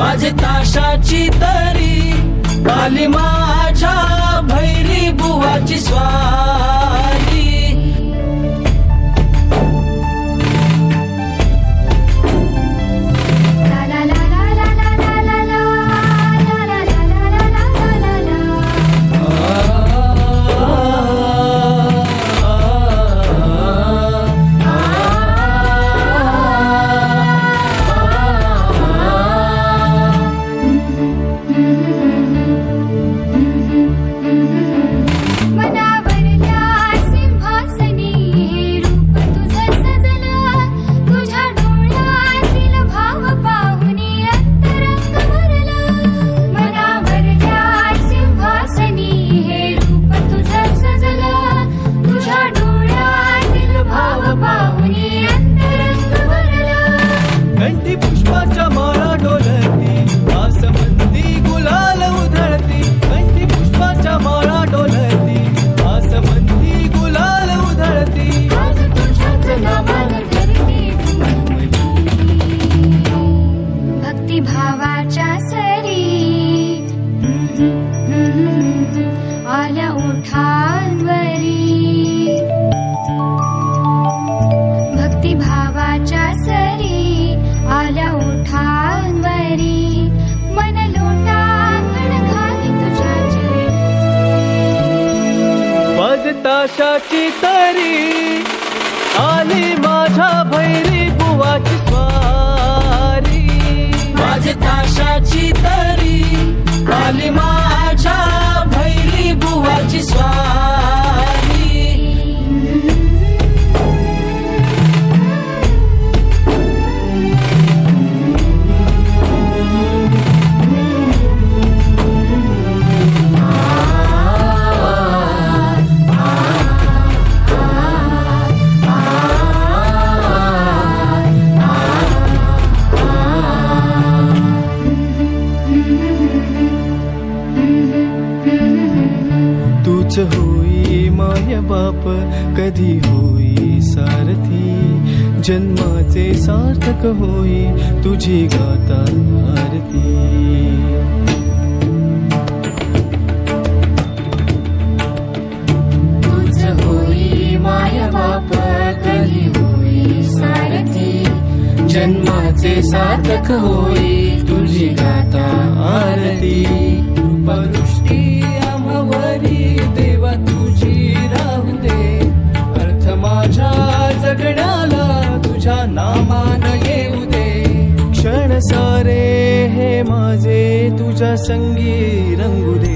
वाजे ताशाची तरी आली माझ्या भैरी बुवाची स्वा पथांवरी भक्तिभावाच्या सरी आल्या ओठांवरी. मन लोटांगण घाली तुझ्या तरी आली माझ्या भैरी बुवाची स्वारी. माझ ताशाची तरी आली मा तुझ होई माय बाप कधी होई सारथी। जन्माचे सार्थक होई तुझी गाता आरती। जन्माचे सार्थक होई तुझ्या संगी रंगू दे.